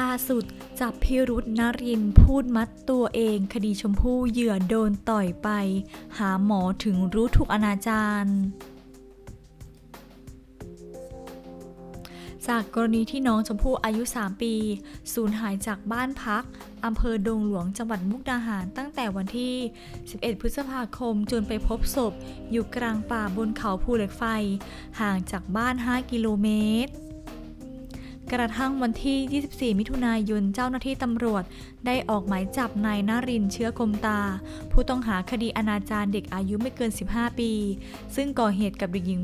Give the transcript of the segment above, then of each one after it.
ล่าสุดจับพิรุษนรินทร์พูดมัดตัวเองคดีชมพู่เหยื่อโดนต่อยไป หาหมอถึงรู้ถูกอนาจารจากกรณีที่น้องชมพู่อายุ 3 ปีสูญหายจากบ้านพักอำเภอดงหลวงจังหวัดมุกดาหารตั้งแต่วันที่ 11 พฤษภาคมจนไปพบศพ อยู่กลางป่าบนเขาภูเหล็กไฟ ห่างจากบ้าน 5 กิโลเมตร กระทั่งวันที่ 24 มิถุนายนเจ้าหน้าที่ตำรวจ ได้ออกหมายจับนายนารินเชื้อคมตา ผู้ต้องหาคดีอนาจารเด็กอายุไม่เกิน 15 ปี ซึ่งก่อเหตุกับเด็กหญิง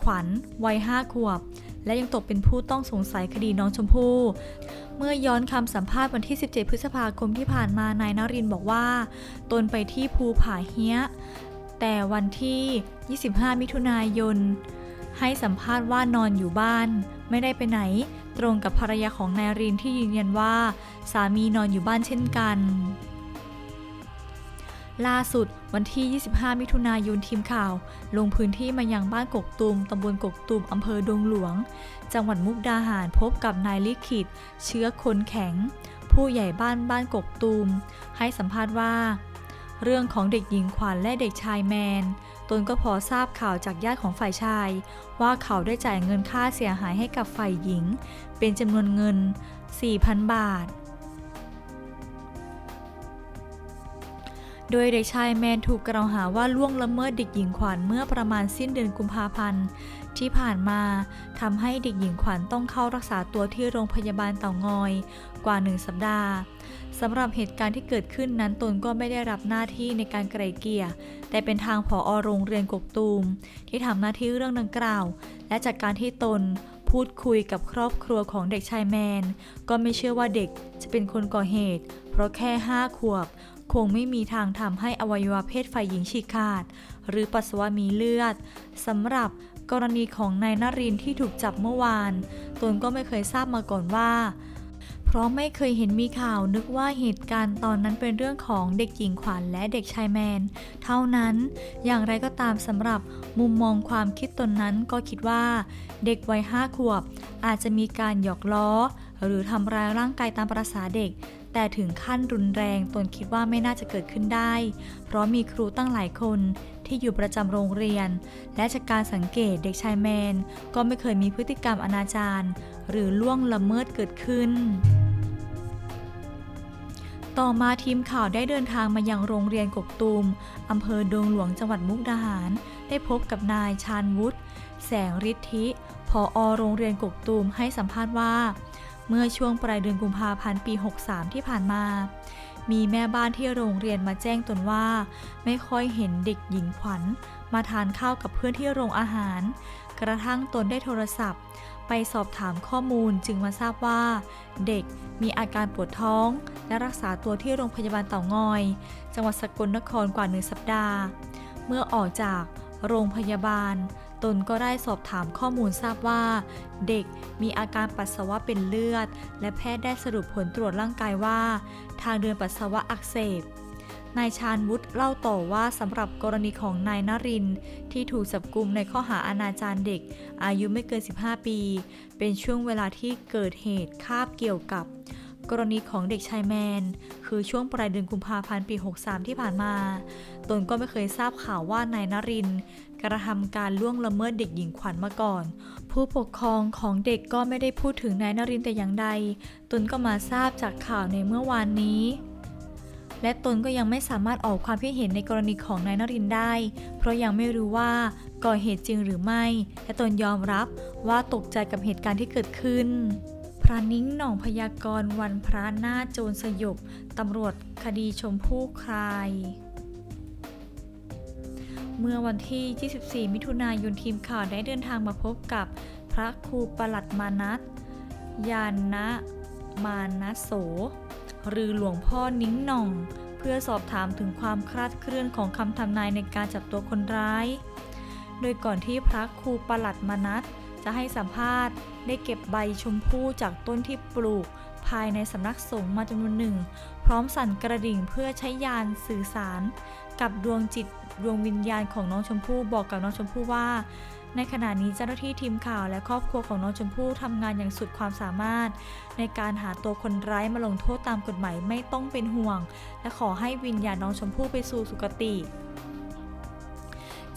ขวัญวัย 5 ขวบ และยังตกเป็นผู้ต้องสงสัยคดีน้องชมพู่เมื่อย้อนคำสัมภาษณ์วันที่ 17 พฤษภาคมที่ผ่านมานายนารินบอกว่า ตนไปที่ภูผาเฮียแต่วันที่ 25 มิถุนายน ให้สัมภาษณ์ว่านอนอยู่บ้าน ไม่ได้ไปไหน ตรงกับภรรยาของนายรินที่ยืนยันว่า สามีนอนอยู่บ้านเช่นกันล่าสุดวันที่ 25 มิถุนายนทีมข่าว ลงพื้นที่มายังบ้านกกตูมตำบลกกตูมอำเภอดงหลวง จังหวัดมุกดาหารพบกับนายลิขิต เชื้อคนแข็ง ผู้ใหญ่บ้านบ้านกกตูมให้สัมภาษณ์ว่า เรื่องของเด็กหญิงขวัญและเด็กชายแมน ตนก็พอทราบข่าวจากญาติของฝ่ายชาย ว่าเขาได้จ่ายเงินค่าเสียหายให้กับฝ่ายหญิง เป็นจำนวนเงิน 4,000 บาท โดยเด็กชายแมนถูกกล่าวหาว่าล่วงละเมิดเด็กหญิงขวัญเมื่อประมาณสิ้นเดือนกุมภาพันธ์ ที่ผ่านมาทำให้เด็กหญิงขวัญต้องเข้ารักษาตัวที่โรงพยาบาลเต่างอยกว่าหนึ่งสัปดาห์สำหรับเหตุการณ์ที่เกิดขึ้นนั้นตนก็ไม่ได้รับหน้าที่ในการไกล่เกลี่ย แต่เป็นทางผอโรงเรียนกกตูม ที่ทำหน้าที่เรื่องดังกล่าว และจากการที่ตนพูดคุยกับครอบครัวของเด็กชายแมน ก็ไม่เชื่อว่าเด็กจะเป็นคนก่อเหตุ เพราะแค่ห้าขวบ คงไม่มีทางทำให้อวัยวะเพศฝ่ายหญิงฉีกขาด หรือปัสสาวะมีเลือดสำหรับ กรณีของนายนรินที่ถูกจับเมื่อวาน ตนก็ไม่เคยทราบมาก่อนว่า เพราะไม่เคยเห็นมีข่าวนึกว่าเหตุการณ์ตอนนั้นเป็นเรื่องของเด็กหญิงขวัญและเด็กชายแมน เท่านั้น อย่างไรก็ตามสำหรับมุมมองความคิดตนนั้นก็คิดว่า เด็กวัยห้าขวบ อาจจะมีการหยอกล้อ หรือทำร้ายร่างกายตามประษาเด็ก แต่ถึงขั้นรุนแรงตนคิดว่าไม่น่าจะเกิดขึ้นได้ เพราะมีครูตั้งหลายคนที่อยู่ประจำโรงเรียน และจากการสังเกตเด็กชายแมน ก็ไม่เคยมีพฤติกรรมอนาจารหรือล่วงละเมิดเกิดขึ้น ต่อมาทีมข่าวได้เดินทางมายังโรงเรียนกกตูมอำเภอดงหลวงจังหวัดมุกดาหาร ได้พบกับนายชาญวุฒิแสงฤทธิผออโรงเรียนกกตูมให้สัมภาษณ์ว่า เมื่อช่วงปลายเดือนกุมภาพันธ์ปี 63 ที่ผ่านมา มีแม่บ้านที่โรงเรียนมาแจ้งตนว่า ไม่ค่อยเห็นเด็กหญิงขวัญ มาทานข้าวกับเพื่อนที่โรงอาหาร กระทั่งตนได้โทรศัพท์ ไปสอบถามข้อมูลจึงมาทราบว่า เด็กมีอาการปวดท้อง และรักษาตัวที่โรงพยาบาลเต่างอย จังหวัดสกลนครกว่าหนึ่งสัปดาห์ เมื่อออกจากโรงพยาบาล ตนก็ได้สอบถามข้อมูลทราบว่า เด็กมีอาการปัสสาวะเป็นเลือด และแพทย์ได้สรุปผลตรวจร่างกายว่า ทางเดินปัสสาวะอักเสบนายชาญวุฒิเล่าต่อว่าสำหรับกรณีของนายนริน ที่ถูกจับกุมในข้อหาอนาจารเด็ก อายุไม่เกิน 15 ปี เป็นช่วงเวลาที่เกิดเหตุคาบเกี่ยวกับ กรณีของเด็กชายแมน คือช่วงปลายเดือนกุมภาพันธ์ปี 63 ที่ผ่านมา ตนก็ไม่เคยทราบข่าวว่านายนรินกระทำการล่วงละเมิดเด็กหญิงขวัญมาก่อน ผู้ปกครองของเด็กก็ไม่ได้พูดถึงนายนรินแต่อย่างใด ตนก็มาทราบจากข่าวในเมื่อวานนี้ และตนก็ยังไม่สามารถออกความคิดเห็นในกรณีของนายนรินได้ เพราะยังไม่รู้ว่าก่อเหตุจริงหรือไม่ และตนยอมรับว่าตกใจกับเหตุการณ์ที่เกิดขึ้นพระนิ้งหน่องพยากรณ์วันพระหน้าโจรสยบ ตำรวจคดีชมพู่คลาย เมื่อวันที่ 24 มิถุนายนทีมข่าวได้เดินทางมาพบกับพระครูประหลัดมานัตยานะมานะโส หรือหลวงพ่อนิ้งหน่อง เพื่อสอบถามถึงความคลาดเคลื่อนของคำทำนายในการจับตัวคนร้าย โดยก่อนที่พระครูประหลัดมานัตจะให้สัมภาษณ์ได้เก็บใบชมพู่จากต้นที่ปลูกภายในสำนักสงฆ์มาจำนวนหนึ่ง พร้อมสั่นกระดิ่งเพื่อใช้ยานสื่อสาร กับดวงจิตดวงวิญญาณของน้องชมพู่บอกกับน้องชมพู่ว่า ในขณะนี้เจ้าหน้าที่ทีมข่าวและครอบครัวของน้องชมพู่ทำงานอย่างสุดความสามารถ ในการหาตัวคนร้ายมาลงโทษตามกฎหมายไม่ต้องเป็นห่วง และขอให้วิญญาณน้องชมพู่ไปสู่สุคติ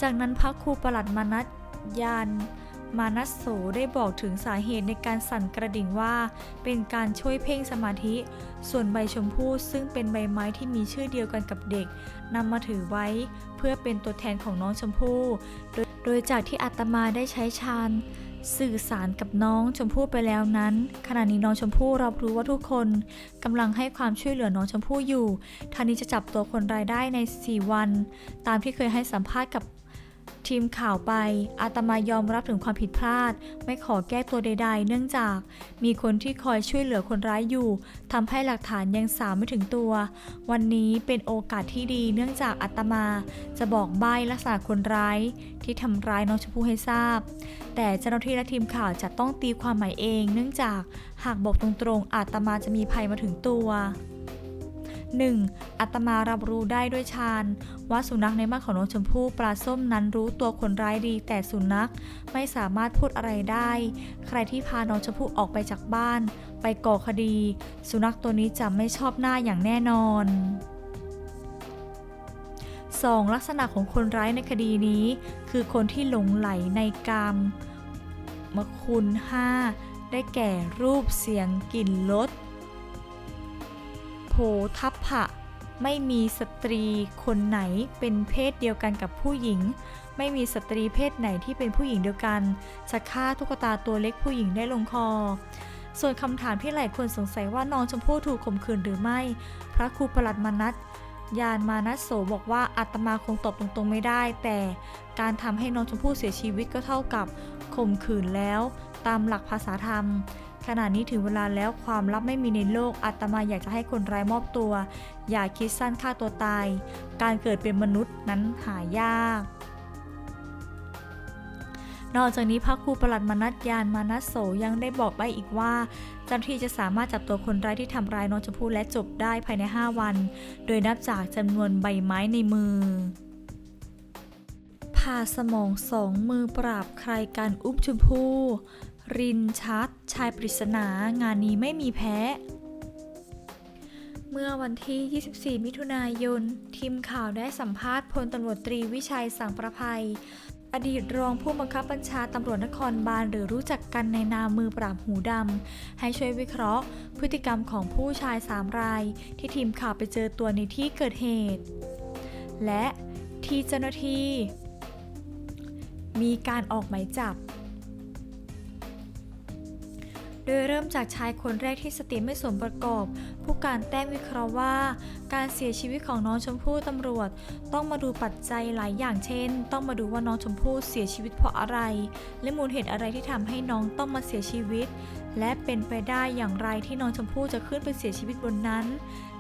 จากนั้นพระครูประหลัดมานัสยาน มานัสโสได้บอกถึงสาเหตุในการสั่นกระดิ่งว่า เป็นการช่วยเพ่งสมาธิ ส่วนใบชมพู่ซึ่งเป็นใบไม้ที่มีชื่อเดียวกันกับเด็กนำมาถือไว้ เพื่อเป็นตัวแทนของน้องชมพู่ โดยจากที่อาตมาได้ใช้ฌานสื่อสารกับน้องชมพู่ไปแล้วนั้น ขณะนี้น้องชมพู่รับรู้ว่าทุกคนกำลังให้ความช่วยเหลือน้องชมพู่อยู่ท่านี้จะจับตัวคนร้ายได้ใน 4 วัน ตามที่เคยให้สัมภาษณ์กับ ทีมข่าวไป อาตมายอมรับถึงความผิดพลาด ไม่ขอแก้ตัวใด ๆ เนื่องจาก มีคนที่คอยช่วยเหลือคนร้ายอยู่ทำให้หลักฐานยังสามไม่ถึงตัว วันนี้เป็นโอกาสที่ดีเนื่องจากอาตมา จะบอกใบลักษณะคนร้าย ที่ทำร้ายน้องชมพู่ให้ทราบ แต่เจ้าหน้าที่และทีมข่าวจะต้องตีความหมายเอง เนื่องจากหากบอกตรงๆอาตมาจะมีภัยมาถึงตัว 1. อาตมารับรู้ได้ด้วยฌานว่าสุนัขในบ้านของน้องชมพู่ปลาส้มนั้นรู้ตัวคนร้ายดี แต่สุนัขไม่สามารถพูดอะไรได้ ใครที่พาน้องชมพู่ออกไปจากบ้าน ไปก่อคดี สุนัขตัวนี้จะไม่ชอบหน้าอย่างแน่นอน 2. ลักษณะของคนร้ายในคดีนี้ คือคนที่หลงไหลในกามมคุณ 5 ได้แก่รูปเสียงกลิ่นรส ทัพพะไม่มีสตรีคนไหนเป็นเพศเดียวกันกับผู้หญิง ไม่มีสตรีเพศไหนที่เป็นผู้หญิงเดียวกันจะฆ่าตุ๊กตาตัวเล็กผู้หญิงได้ลงคอ ส่วนคำถามที่หลายคนสงสัยว่าน้องชมพู่ถูกข่มขืนหรือไม่ พระครูประหลัดมานัทยานมานัสโสบอกว่าอาตมาคงตอบตรงๆไม่ได้ แต่การทำให้น้องชมพู่เสียชีวิตก็เท่ากับข่มขืนแล้ว ตามหลักภาษาธรรม ขณะนี้ถึงเวลาแล้วความลับไม่มีในโลกอาตมาอยากจะให้คนร้ายมอบตัว อย่าคิดสั้นฆ่าตัวตาย การเกิดเป็นมนุษย์นั้นหายาก นอกจากนี้พระครูประหลัดมนัสยานมานัสโสยังได้บอกไว้อีกว่าเจ้าหน้าที่จะสามารถจับตัวคนร้ายที่ทำร้ายน้องชมพู่และจบได้ภายใน 5 วัน โดยนับจากจำนวนใบไม้ในมือผ่าสมองสองมือปราบใครการอุ้มชมพู่ รินชัด ชายปริศนางานนี้ไม่มีแพ้ เมื่อวันที่ 24 มิถุนายน ทีมข่าวได้สัมภาษณ์พลตำรวจตรีวิชัยสังประภัย อดีตรองผู้บังคับบัญชาตำรวจนครบาลหรือรู้จักกันในนามมือปราบหูดำ ให้ช่วยวิเคราะห์ พฤติกรรมของผู้ชายสามราย ที่ทีมข่าวไปเจอตัวในที่เกิดเหตุ และที่เจ้าหน้าที่มีการออกหมายจับ โดยเริ่มจากชายคนแรกที่สติไม่สมประกอบ ผู้การแต้มวิเคราะห์ว่า การเสียชีวิตของน้องชมพู่ตำรวจ ต้องมาดูปัจจัยหลายอย่างเช่น ต้องมาดูว่าน้องชมพู่เสียชีวิตเพราะอะไร และมูลเหตุอะไรที่ทำให้น้องต้องมาเสียชีวิต และเป็นไปได้อย่างไรที่น้องชมพู่จะขึ้นไปเสียชีวิตบนนั้น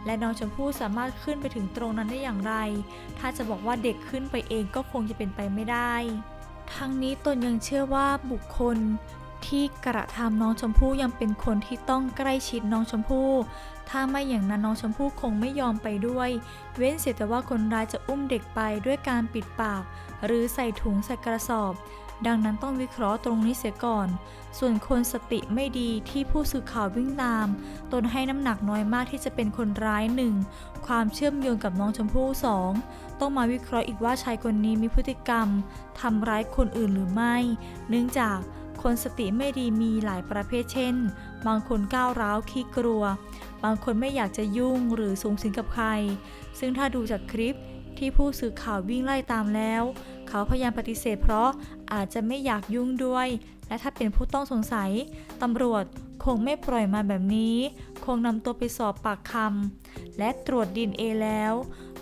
และน้องชมพู่สามารถขึ้นไปถึงตรงนั้นได้อย่างไร ถ้าจะบอกว่าเด็กขึ้นไปเองก็คงจะเป็นไปไม่ได้ทั้งนี้ตนยังเชื่อว่าบุคคล ที่กระทำน้องชมพู่ยังเป็นคนที่ต้องใกล้ชิดน้องชมพู่ ถ้าไม่อย่างนั้นน้องชมพู่คงไม่ยอมไปด้วย เว้นเสียแต่ว่าคนร้ายจะอุ้มเด็กไปด้วยการปิดปาก หรือใส่ถุงใส่กระสอบ ดังนั้นต้องวิเคราะห์ตรงนี้เสียก่อน ส่วนคนสติไม่ดีที่ผู้สื่อข่าววิ่งตาม ตนให้น้ำหนักน้อยมากที่จะเป็นคนร้ายหนึ่งความเชื่อมโยงกับน้องชมพู่สองต้องมาวิเคราะห์อีกว่าชายคนนี้มีพฤติกรรมทำร้ายคนอื่นหรือไม่ เนื่องจาก คนสติไม่ดีมีหลายประเภทเช่น บางคนก้าวร้าวขี้กลัว บางคนไม่อยากจะยุ่งหรือสูงสิงกับใคร ซึ่งถ้าดูจากคลิปที่ผู้สื่อข่าววิ่งไล่ตามแล้ว เขาพยายามปฏิเสธเพราะอาจจะไม่อยากยุ่งด้วย และถ้าเป็นผู้ต้องสงสัย ตำรวจคงไม่ปล่อยมาแบบนี้ คงนำตัวไปสอบปากคำและตรวจดินเอแล้ว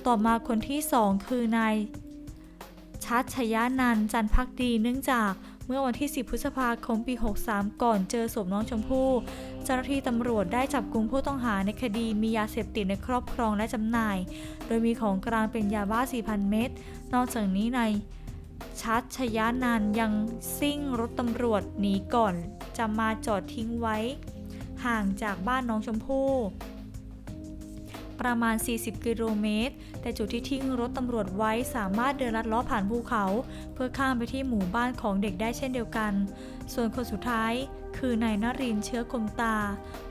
ต่อมาคนที่สองคือนายชัดชยานันจันพักดีเนื่องจาก เมื่อวันที่ 10 พฤษภาคมปี 63 ก่อนเจอศพน้องชมพู่เจ้าหน้าที่ตำรวจได้จับกุมผู้ต้องหาในคดีมียาเสพติดในครอบครองและจำหน่าย โดยมีของกลางเป็นยาบ้า 4,000 เม็ดนอกจากนี้ในายชัดชยานันยังซิ่งรถตำรวจหนีก่อน จะมาจอดทิ้งไว้ ห่างจากบ้านน้องชมพู่ ประมาณ 40 กิโลเมตร แต่จุดที่ทิ้งรถตำรวจไว้สามารถเดินลัดล้อผ่านภูเขา เพื่อข้ามไปที่หมู่บ้านของเด็กได้เช่นเดียวกัน ส่วนคนสุดท้าย คือนายนรินทร์เชื้อคมตา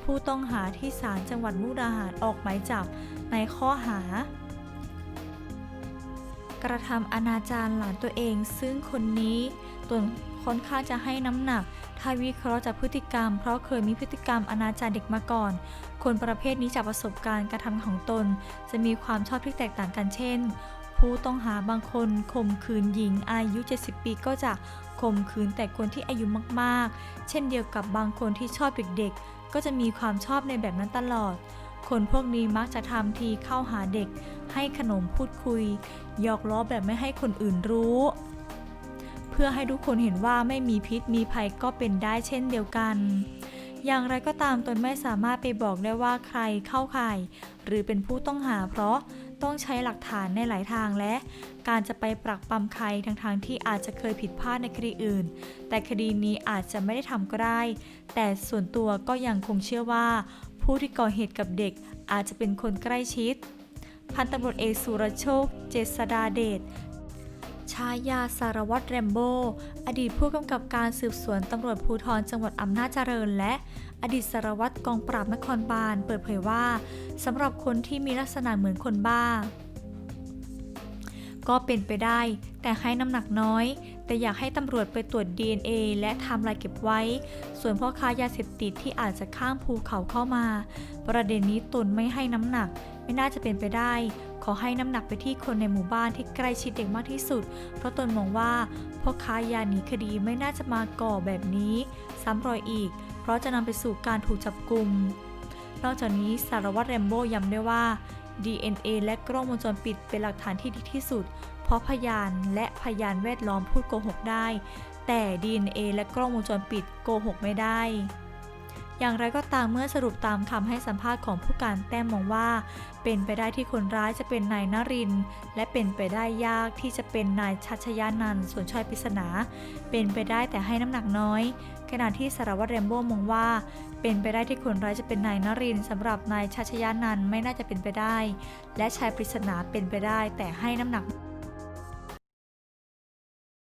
ผู้ต้องหาที่ศาลจังหวัดมุกดาหารออกหมายจับในข้อหา กระทำอนาจารหลานตัวเอง ซึ่งคนนี้ตนค่อนข้างจะให้น้ำหนัก ถ้าวิเคราะห์จากพฤติกรรม เพราะเคยมีพฤติกรรมอนาจารเด็กมาก่อน คนประเภทนี้จากประสบการณ์การทำของตน จะมีความชอบที่แตกต่างกันเช่น ผู้ต้องหาบางคนข่มขืนหญิงอายุ 70 ปีก็จะข่มขืนแต่คนที่อายุมากๆ เช่นเดียวกับบางคนที่ชอบเด็กๆ ก็จะมีความชอบในแบบนั้นตลอด คนพวกนี้มักจะทำทีเข้าหาเด็ก ให้ขนมพูดคุยหยอกล้อแบบไม่ให้คนอื่นรู้เพื่อให้ทุกคนเห็นว่าไม่มีพิษมีภัยก็เป็นได้เช่นเดียวกัน อย่างไรก็ตามตนไม่สามารถไปบอกได้ว่าใครเข้าข่าย หรือเป็นผู้ต้องหา เพราะต้องใช้หลักฐานในหลายทางและ การจะไปปรักปรำใครทั้งทางๆที่อาจจะเคยผิดพลาดในคดีอื่น แต่คดีนี้อาจจะไม่ได้ทำก็ได้ แต่ส่วนตัวก็ยังคงเชื่อว่า ผู้ที่ก่อเหตุกับเด็กอาจจะเป็นคนใกล้ชิดพันตำรวจเอกสุรโชค เจษดาเดช ชายาสารวัตรแรมโบ้อดีตผู้กำกับการสืบสวนตำรวจภูธรจังหวัดอำนาจเจริญ และอดีตสารวัตรกองปราบนครบาลเปิดเผยว่าสำหรับคนที่มีลักษณะเหมือนคนบ้า ก็เป็นไปได้ แต่ให้น้ำหนักน้อย แต่อยากให้ตำรวจไปตรวจ DNA และทำลายเก็บไว้ ส่วนพ่อค้ายาเสพติดที่อาจจะข้ามภูเขาเข้ามา ประเด็นนี้ตนไม่ให้น้ำหนักไม่น่าจะเป็นไปได้ ขอให้น้ำหนักไปที่คนในหมู่บ้านที่ใกล้ชิดเด็กมากที่สุด เพราะตนมองว่าพ่อค้ายาหนีคดีไม่น่าจะมาก่อแบบนี้ซ้ำรอยอีก เพราะจะนำไปสู่การถูกจับกลุ่มนอกจากนี้สารวัตรแรมโบ้ย้ำด้วยว่า DNA และกล้องวงจรปิดเป็นหลักฐานที่ดีที่สุด เพราะพยานและพยานแวดล้อมพูดโกหกได้ แต่ DNA และกล้องวงจรปิดโกหกไม่ได้ อย่างไรก็ตามเมื่อสรุปตามคำให้สัมภาษณ์ของผู้การแต้มมองว่า เป็นไปได้ที่คนร้ายจะเป็นนายนริน และเป็นไปได้ยากที่จะเป็นนายชัชยานันส่วนชายปริศนา เป็นไปได้แต่ให้น้ำหนักน้อย ขณะที่สารวัตรแรมโบ้มองว่า เป็นไปได้ที่คนร้ายจะเป็นนายนรินสำหรับนายชัชยานันไม่น่าจะเป็นไปได้ และชายปริศนาเป็นไปได้แต่ให้น้ำหนัก